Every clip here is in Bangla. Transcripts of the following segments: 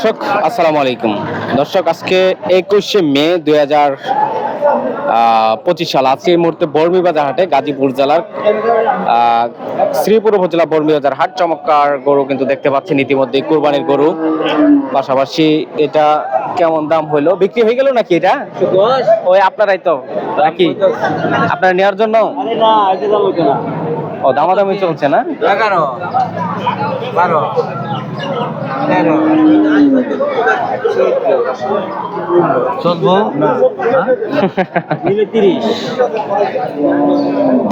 দর্শক আসসালামু আলাইকুম। দর্শক আজকে একুশে মে দুই হাজার পঁচিশ সাল। আজকে এই মুহূর্তে বর্মি বাজার হাটে গাজীপুর জেলার শ্রীপুর উপজেলা বর্মি বাজার হাট। চমৎকার গরু কিন্তু দেখতে পাচ্ছেন ইতিমধ্যে কুরবানির গরু। পাশাপাশি এটা কেমন দাম হইল? বিক্রি হয়ে গেল নাকি এটা? ওই আপনারাই তো নাকি? আপনারা নেওয়ার জন্য? ও দামাদামি চলছে না? এগারো। বারো। তেরো। চোদ্দ তিরিশ।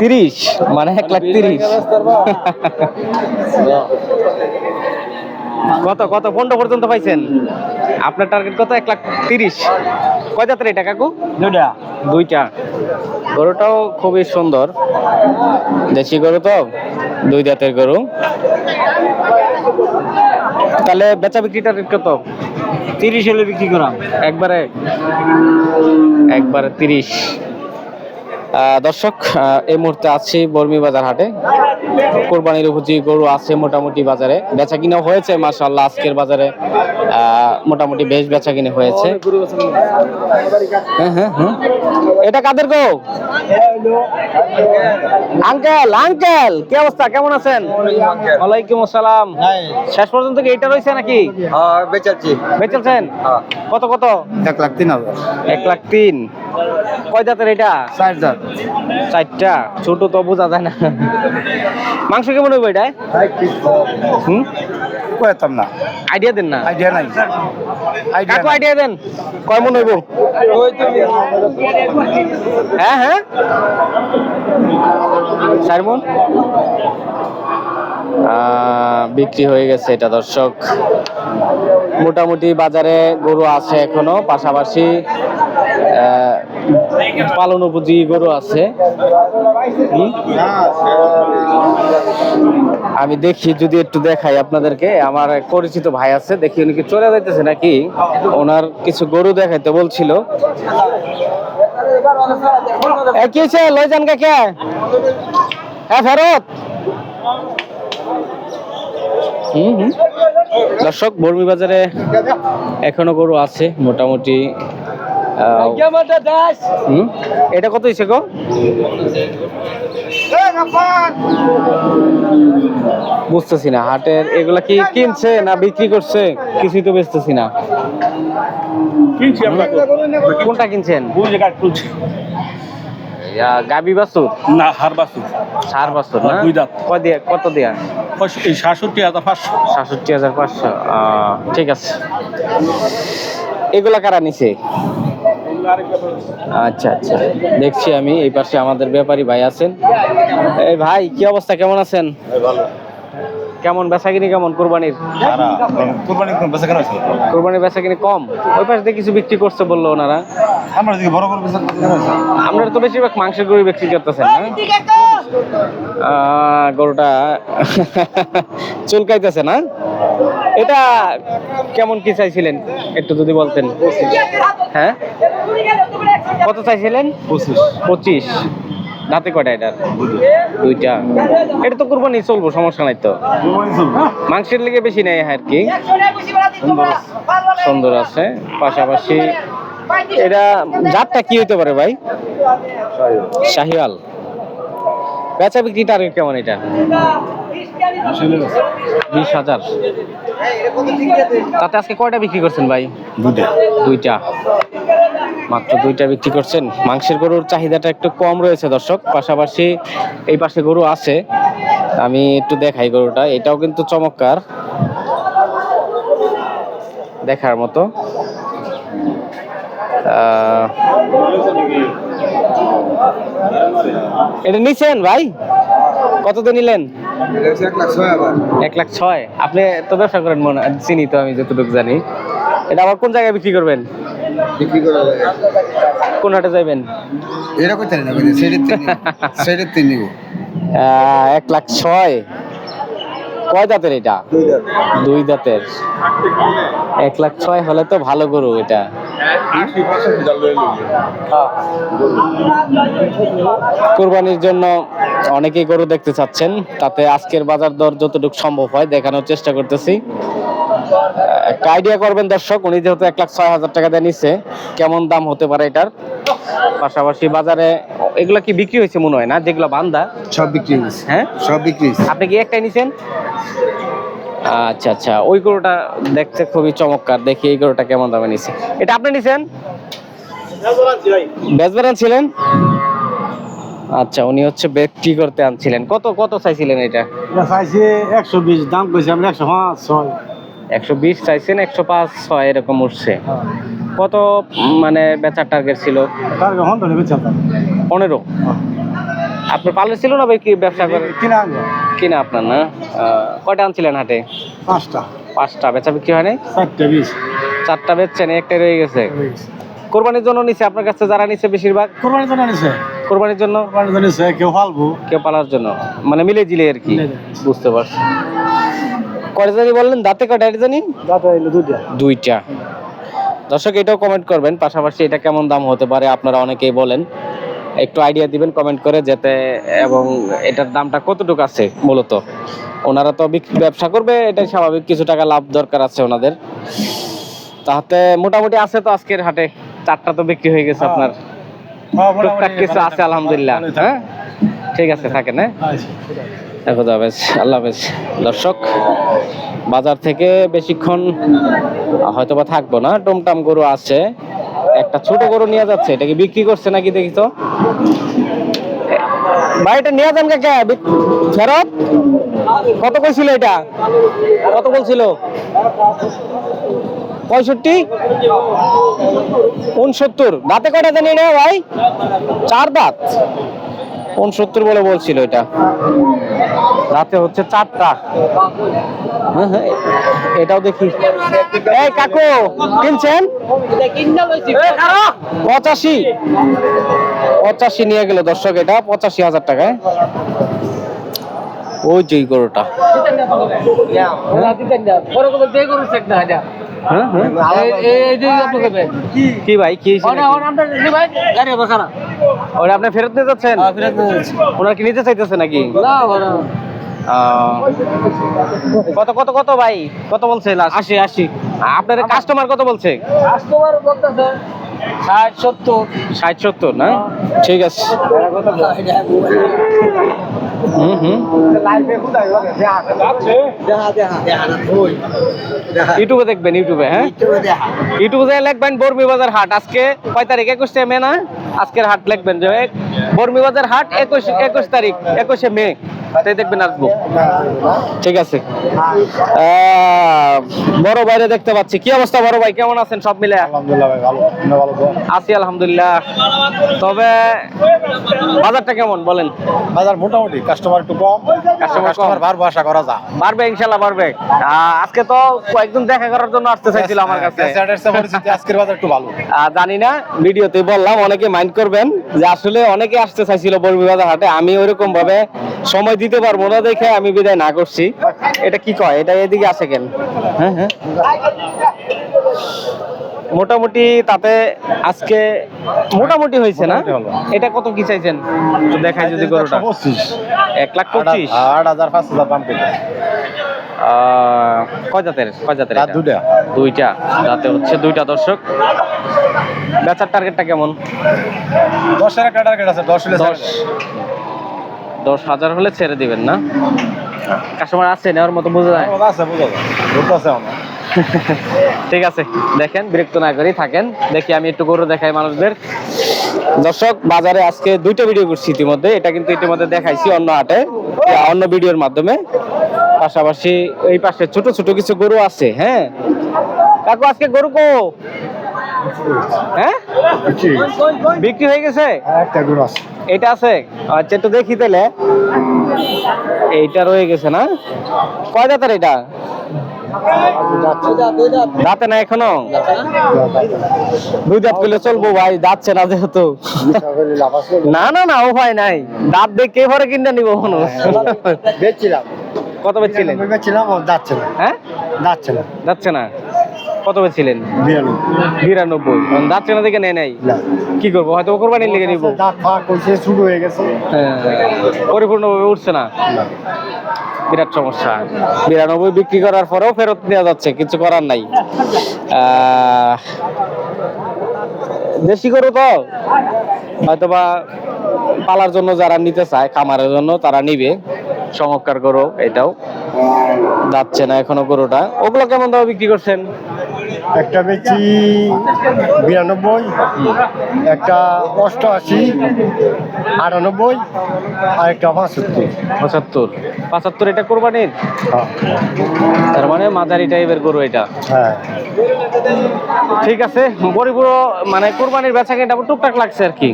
তিরিশ? মানে এক লাখ তিরিশ। কত কত? পনেরো পর্যন্ত পাইছেন? আপনার টার্গেট কত? এক লাখ তিরিশ। কয় জাতের এটা কাকু? দুটা দুইটা। গরুটাও খুবই সুন্দর। দেশি গরু তো দুই জাতের গরু। তাহলে বেচা বিক্রিটা রেট কত? তিরিশ হলে বিক্রি করাম। একবারে? একবারে তিরিশ। দর্শক এই মুহূর্তে আছি বর্মি বাজার হাটে। কোরবানির উপযোগী গরু আছে মোটামুটি বাজারে। বেচা কিনা হয়েছে মাশাআল্লাহ আজকের বাজারে। মোটামুটি বেশ বেচা কিনে হয়েছে। হ্যাঁ হ্যাঁ হ্যাঁ এটা কাদের গো? আঙ্কেল আঙ্কেল কি অবস্থা? কেমন আছেন? ওয়ালাইকুম আসসালাম। শেষ পর্যন্ত কি এটা রয়েছে নাকি? হ্যাঁ বেচাচ্ছি। বেচেছেন কত কত? এক লাখ তিন হাজার। এক লাখ তিন। কয় জাতের এটা? চার হাজার চারটা। ছোট তো বোঝা যায় না। মাংস কেমন হইব এটা হুম? কয়েতাম না? আইডিয়া দেন না। আইডিয়া নাই। কাকু আইডিয়া দেন। কয় মন হইব? হ্যাঁ হ্যাঁ। চার মন। বিক্রি হয়ে গেছে এটা দর্শক। মোটামুটি বাজারে গরু আছে এখনও পাশাপাশি পালন উপযোগী গরু আছে? আমি দেখি, যদি একটু দেখাই আপনাদেরকে। আমার এক পরিচিত ভাই আছে, দেখি উনি কি চলে যাইতেছে নাকি? ওনার কিছু গরু দেখাইতে বলছিল। কি হয়েছে লই যান কাকে হ্যাঁ ফেরত! দর্শক বর্মি বাজারে এখনও গরু আছে, মোটামুটি এটা কত হয়েছে গো? বুঝতেছি না হাটের এগুলা কি কিনছে না বিক্রি করছে? কিছুই তো বেচতেছি না। কোনটা কিনছেন? গাবি বাছুর? না হার বাসু সার বাছুর না? দুই দাঁত। কয় দিয়া কত দিয়া? সাতষট্টি হাজার পাঁচশো। সাতষট্টি হাজার পাঁচশো। আহ, ঠিক আছে। এগুলা কারা নিছে? আচ্ছা আচ্ছা। দেখছি আমি, এই পাশে আমাদের ব্যাপারী ভাই আছেন। এই ভাই, কি অবস্থা? কেমন আছেন? কেমন বেচাকিনি কেমন কোরবানির? কোরবানি কোন বেচা কেন কোরবানির বেচাকিনি কম। ওই পাশ দিয়ে কিছু বিক্রি করছে বলল ওনারা। আমরা বড় তো বেশিরভাগ মাংসের গরু বিক্রি করতেছেন না? গরুটা চুলকাইতেছে না? এটা কেমন কি চাইছিলেন? একটু যদি বলতেন। হ্যাঁ? কত চাইছিলেন? পঁচিশ। পঁচিশ। দাঁতে কয়টা এটার দুইটা। এটা তো কুরবানি চলবো সমস্যা নাই তো। মাংসের লেগে বেশি নেই আর কি। সুন্দর। আছে। পাশাপাশি এটা জাতটা কি হইতে পারে ভাই? শাহিওয়াল। বেচা বিক্রি টার্গেট কেমন এটা? বিশ হাজার। তাতে আজকে কয়টা বিক্রি করছেন ভাই? দুটা দুইটা। মাত্র দুইটা বিক্রি করছেন। মাংসের গরুর চাহিদাটা একটু কম রয়েছে দর্শক, পাশাপাশি এই পাশে গরু আছে। আমি একটু দেখাই গরুটা, এটাও কিন্তু চমৎকার। দেখার মতো। এটা নিছেন ভাই? কততে নিলেন? এক লাখ ছয়। আপনি তো ব্যবসা করেন মনে চিনি তো আমি যতটুকু জানি। এটা আবার কোন জায়গায় বিক্রি করবেন? বিক্রি করা কোন হাটে যাবেন না সেটের তিন সেটের তিন নিব। এক লাখ ছয়। কয় দাঁতের এটা? দুই দাঁতের। এক লাখ ছয় হলে তো ভালো গরু এটা। কোরবানির জন্য অনেকেই গরু দেখতে চাচ্ছেন তাতে আজকের বাজার দর যতটুকু সম্ভব হয় দেখানোর চেষ্টা করতেছি। একটা আইডিয়া করবেন দর্শক উনি যেহেতু এক লাখ ছয় হাজার টাকা দিয়ে নিচ্ছে কেমন দাম হতে পারে এটার? পাশাপাশি বাজারে এগুলা কি বিক্রি হয়েছে মনে হয় না? যেগুলো বান্দা? সব বিক্রি হয়েছে। হ্যাঁ? সব বিক্রি হয়েছে। আপনি কি একটাই নিছেন? আচ্ছা আচ্ছা ওই গরুটা দেখতে খুবই চমৎকার। দেখি এই গরুটা কেমন দামে নিছে। এটা আপনি নিছেন? বেচবেন ছিলেন? আচ্ছা উনি হচ্ছে বিক্রি করতে আনছিলেন। কত কত চাইছিলেন এটা? চাইছে একশো বিশ দাম কইছে আমরা একশো পাঁচ ছয়। একশো বিশ চাইছেন একশো পাঁচ ছয় এরকম উঠছে। কত মানে বেচার টার্গেট ছিল? পনেরো। আপনার পার্লার ছিল না ভাই কি ব্যবসা করে? কিনা কিনা আপনার না? কয়টা আনছিলেন হাটে? পাঁচটা। পাঁচটা। বেচা বিক্রি হয় নাই? চারটে বিশ। চারটা বেচছেন একটাই রয়ে গেছে। কোরবানির জন্য নিছে আপনার কাছে যারা নিছে বেশিরভাগ? কোরবানির জন্য নিছে। কোরবানির জন্য? কোরবানির জন্য নিছে কেউ ফালবো কেউ পালার জন্য। মানে মিলে জিলে আর কি। বুঝতে পারছি। জানি বললেন? দাঁতে কয়টা এটা জানি? দুইটা। দর্শক এটাও কমেন্ট করবেন। পাশাপাশি এটা কেমন দাম হতে পারে আপনারা অনেকেই বলেন। একটু আইডিয়া দিবেন কমেন্ট করে যাতে এবং এটার দামটা কতটুকু আছে মূলত? ওনারা তো ব্যবসা করবে এটাই স্বাভাবিক। কিছু টাকা লাভ দরকার আছে ওনাদের। তাতে মোটামুটি আছে তো আজকের হাটে। চারটা তো বিক্রি হয়ে গেছে আপনার। টুকটাক কিছু আছে আলহামদুলিল্লাহ। হ্যাঁ? ঠিক আছে থাকেন হ্যাঁ? আল্লাহ হাফেজ দর্শক, বাজার থেকে বেশিক্ষণ হয়তো বা থাকব না টমটাম গরু আছে। একটা ছোট গরু নিয়ে যাচ্ছে, এটা কি বিক্রি করছে নাকি দেখি তো? ভাই, এটা নিয়ে যান কাকা ফেরত? কত কইছিল এটা? কত বলছিল? পঁয়ষট্টি? উনসত্তর। দাঁতে কয়টা জানি না ভাই? চার দাঁত। উনসত্তর বলে বলছিল এটা। রাতে হচ্ছে চারটা। হ্যাঁ, হ্যাঁ, এটাও দেখি। এই কাকু কিনছেন? পঁচাশি। পঁচাশি নিয়ে গেল দর্শক এটা পঁচাশি হাজার টাকায়। ওই যে গরুটা। কি ভাই কি ওরা আপনি ফেরত নিয়ে যাচ্ছেন? ওনার কি নিতে চাইতেছে নাকি? কত কত কত ভাই? কত বলছে আশি আশি। আপনার কাস্টমার কত বলছে? ষাট সত্তর। ষাট সত্তর না? ঠিক আছে। ইউটিউবে দেখবেন, ইউটিউবে হ্যাঁ? ইউটিউবে লিখবেন, বর্মি বাজার হাট। আজকে কয় তারিখ? একুশে মে না? আজকের হাট লিখবেন যে বর্মি বাজার হাট একুশ একুশ তারিখ, একুশে মে। তাই দেখবেন আসব। ঠিক আছে। বড় বাইরে দেখতে পাচ্ছি। কি অবস্থা বড় ভাই? কেমন আছেন সব মিলে? আলহামদুলিল্লাহ ভাই ভালো। ভালো আছি আলহামদুলিল্লাহ। তবে বাজারটা কেমন বলেন? বাজার মোটামুটি কাস্টমার একটু কম কাস্টমার। আশা করা যায়। বাড়বে বাড়বে। আজকে তো কয়েকজন দেখা করার জন্য আসতে চাইছিল আমার কাছে। আজকের বাজার একটু ভালো। জানি না ভিডিওতে বললাম অনেকে মাইন্ড করবেন যে আসলে অনেকে আসতে চাইছিল বর্মি বাজার হাটে। আমি ওইরকম ভাবে সময় দিতে পারব না দেখে আমি বিদায় না করছি। এটা কি কয়? এটা এদিকে আসে কেন? হ্যাঁ হ্যাঁ। মোটামুটি তাতে আজকে মোটামুটি হয়েছে না? এটা কত কি চাইছেন? একটু দেখাই যদি গরুটা। এক লাখ পঁচিশ? আট হাজার পাঁচ হাজার পাম পেতে আহ, কয় জাতের? কয় জাতের? দুটা দুইটা। তাতে হচ্ছে দুইটা দর্শক। বেচার টার্গেটটা কেমন? দশ হাজার টাকা টার্গেট আছে দশ দশ। দশ হাজার হলে ছেড়ে দিবেন না? কাস্টমার আছে নেওয়ার মতো বোঝা যায়। আছে বুঝা যায়। আমার। ঠিক আছে দেখেন বিরক্ত না করেই থাকেন। দেখি আমি একটু গরু দেখাই মানুষদের। দর্শক বাজারে আজকে দুইটা ভিডিও করছি ইতিমধ্যে। এটা কিন্তু ইতিমধ্যে দেখাইছি অন্য হাটে অন্য ভিডিওর মাধ্যমে। পাশাপাশি এই পাশে ছোট ছোট কিছু গরু আছে হ্যাঁ? কাকু আজকে গরু কো? হ্যাঁ? বিক্রি হয়ে গেছে? একটা গরু আছে। এটা আছে? আচ্ছা একটু দেখি তাহলে। এইটা রয়ে গেছে না? কয় দাঁতের এটা? দাঁতে না এখনও? দুই দাঁত পেলে চলবো ভাই যাচ্ছে না যেহেতু। না না না উপায় নাই। দাঁত দেখে পরে কিনতে নিবো মনে বেচছিলাম। কত বেচছিলেন? বেচছিলাম ও যাচ্ছে না। হ্যাঁ? যাচ্ছে না। যাচ্ছে না? কত বিরানব্বই। যাচ্ছে না নেয় নাই? কি করব? হয়তো কোরবানির লেগে নিবো। শুরু হয়ে গেছে। হ্যাঁ। পরিপূর্ণভাবে উঠছে না? বিরাট সমস্যা। বিরানব্বই বিক্রি করার পরেও ফেরত দেওয়া যাচ্ছে কিছু করার নাই। দেশি গরু তো। হয়তোবা পালার জন্য যারা নিতে চায় খামারের জন্য তারা নিবে। চমৎকার গরু এটাও। যাচ্ছে না এখনও গরুটা। ওগুলো কেমন দামে বিক্রি করছেন? একটা বেচি বিরানব্বই একটা অষ্টআশি আটানব্বই আর একটা পঁচাত্তর। পঁচাত্তর। পঁচাত্তর এটা কোরবানির? তার মানে মাঝারি টাইপের গরু এটা। হ্যাঁ। ঠিক আছে পরিপুর মানে কোরবানির বেচা কিনা টুকটাক লাগছে আর কি।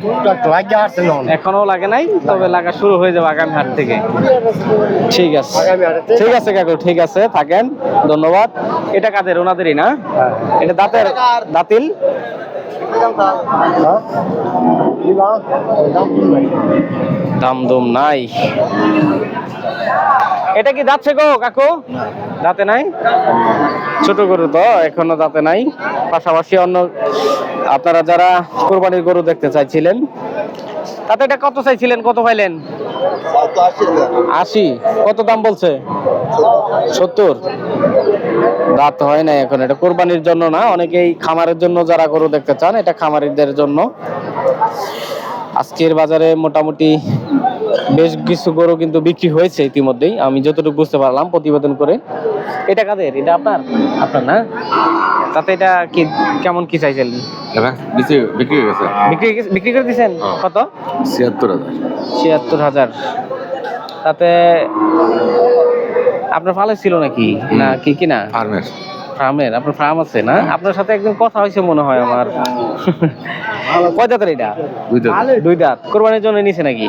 এখনও লাগে নাই তবে লাগা শুরু হয়ে যাবে আগামী হাট থেকে। ঠিক আছে। ঠিক আছে কাকু ঠিক আছে থাকেন ধন্যবাদ। এটা কাদের? ওনাদেরই না? হ্যাঁ এটা দাঁতের দাঁতিল? দাম দুম নাই। এটা কি যাচ্ছে গো কাকু? দাঁতে নাই? ছোট গরু তো এখনও দাঁতে নাই। পাশাপাশি অন্য আপনারা যারা কোরবানির গরু দেখতে চাইছিলেন তাতে এটা কত চাইছিলেন কত পাইলেন? আশি। কত দাম বলছে? সত্তর। দাঁত হয় না এখন। এটা কোরবানির জন্য না অনেকেই খামারের জন্য যারা গরু দেখতে চান এটা খামারিদের জন্য। আজকের বাজারে মোটামুটি বেশ কিছু গরু কিন্তু বিক্রি হয়েছে ইতিমধ্যেই আমি যতটুকু বুঝতে পারলাম প্রতিবেদন করে। এটা কাদের? এটা আপনার? আপনার না? তাতে এটা কি কেমন কি বিক্রি বিক্রি হয়ে গেছে। বিক্রি বিক্রি করে দিয়েছেন হ্যাঁ। কত? ছিয়াত্তর হাজার। ছিয়াত্তর হাজার। তাতে আপনার ফালে ছিল নাকি? না কি কি না? ফার্মের ফার্মের আপনার ফার্ম আছে না? আপনার সাথে একদিন কথা হয়েছে মনে হয় আমার। কয় দাঁতের এটা? দুই দাঁত কোরবানির জন্য নিছে নাকি?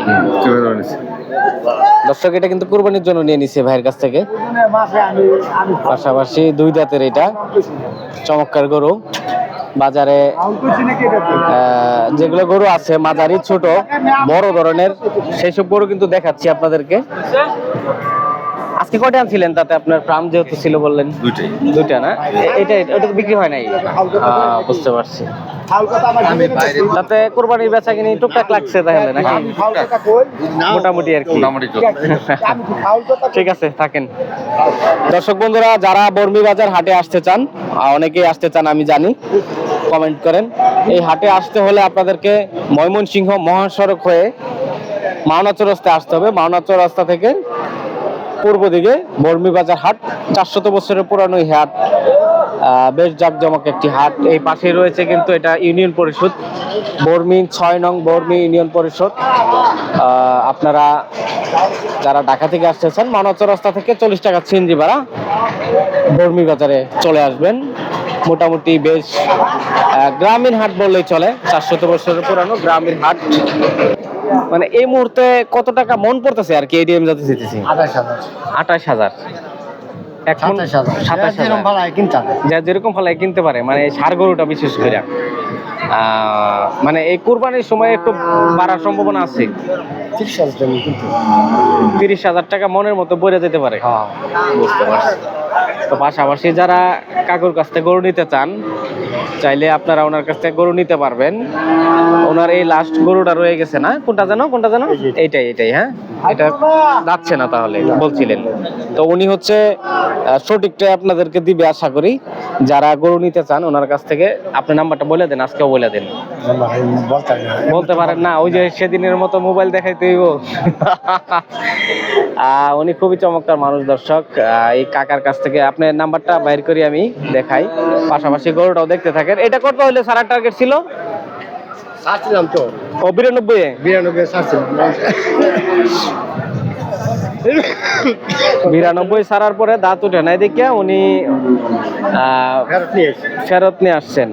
দর্শক এটা কিন্তু কোরবানির জন্য নিয়ে নিছে ভাইয়ের কাছ থেকে। পাশাপাশি দুই দাঁতের এটা। চমৎকার গরু। বাজারে যেগুলো গরু আছে মাঝারি ছোট বড় ধরনের সেই সব গরু কিন্তু দেখাচ্ছি আপনাদেরকে। আজকে কয়টা আনছিলেন? তাতে আপনার ফার্ম যেহেতু ছিল বললেন। দুইটাই। দুইটা না? এটা ওটা তো বিক্রি হয় নাই? বুঝতে পারছি। তাতে কোরবানির বেচা কিনি টুকটাক লাগছে তাহলে নাকি? মোটামুটি আর কি। ঠিক আছে থাকেন। দর্শক বন্ধুরা যারা বর্মি বাজার হাটে আসতে চান অনেকেই আসতে চান আমি জানি কমেন্ট করেন। এই হাটে আসতে হলে আপনাদেরকে ময়মনসিংহ মহাসড়ক হয়ে মাওনাচর রাস্তায় আসতে হবে। মাওনাচর রাস্তা থেকে পূর্ব দিকে বর্মি বাজার হাট। চারশত বছরের পুরানো এই হাট বেশ জাঁকজমক একটি হাট। এই পাশে রয়েছে কিন্তু এটা ইউনিয়ন পরিষদ। বর্মি ছয় নং বর্মি ইউনিয়ন পরিষদ। আপনারা যারা ঢাকা থেকে আসতেছেন মানচর রাস্তা থেকে চল্লিশ টাকা সিএনজি ভাড়া বর্মি বাজারে চলে আসবেন। মোটামুটি বেশ গ্রামীণ হাট বললেই চলে। চারশত বছরের পুরানো গ্রামীণ হাট। মানে এই মুহূর্তে কত টাকা মন পড়তেছে আর কি এডিএম যাতে যেতেছি আঠাশ হাজার। এখন সাতাশ হাজার। যেরকম হাজার কিনতে পারে মানে সার গরুটা বিশেষ করে। মানে এই কুরবানির সময় একটু বাড়ার সম্ভাবনা আছে। তিরিশ হাজার টাকা মনের মতো বইরে যেতে পারে। হ্যাঁ। বুঝতে পারছি তো পাশাপাশি যারা কাকুর কাছ থেকে গরু নিতে চান চাইলে আপনারা ওনার কাছ থেকে গরু নিতে পারবেন। ওনার এই লাস্ট গরুটা রয়ে গেছে না? কোনটা জানো কোনটা জানো এইটাই এইটাই হ্যাঁ? এটা যাচ্ছে না তাহলে বলছিলেন। তো উনি হচ্ছে সঠিকটাই আপনাদেরকে দিবে আশা করি। যারা গরু নিতে চান ওনার কাছ থেকে আপনি নাম্বারটা বলে দেন আজকেও বলে দেন। বলতে পারেন না ওই যে সেদিনের মতো মোবাইল দেখাইতে হইব। আহ, উনি খুবই চমৎকার মানুষ দর্শক। এই কাকার কাছ থেকে আপনার নাম্বারটা বাইর করি আমি দেখাই। পাশাপাশি গরুটাও দেখতে থাকেন। এটা কত হইলে সারা টার্গেট ছিল? ছাড়ছিলাম তো। ও বিরানব্বই বিরানব্বই ছাড়ছিলাম। বিরানব্বই সারার পরে দাঁত উঠে নাই দেখিয়া উনি ফেরত নিয়ে আসছেন।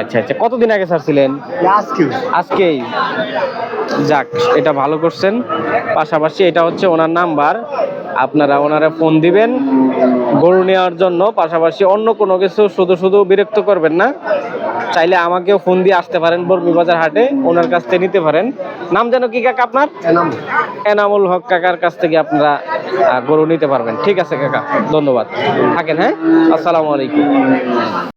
আচ্ছা আচ্ছা। কতদিন আগে ছাড়ছিলেন আজকে আজকেই। যাক এটা ভালো করছেন। পাশাপাশি এটা হচ্ছে ওনার নাম্বার। আপনারা ওনারা ফোন দিবেন। গরু নেওয়ার জন্য পাশাপাশি অন্য কোনো কিছু শুধু শুধু বিরক্ত করবেন না। চাইলে আমাকেও ফোন দিয়ে আসতে পারেন বর্মি বাজার হাটে ওনার কাছ থেকে নিতে পারেন। নাম যেন কি কাকা আপনার? এনামুল। হক কাকার কাছ থেকে আপনারা গরু নিতে পারবেন। ঠিক আছে কাকা ধন্যবাদ। থাকেন হ্যাঁ? আসসালামু আলাইকুম।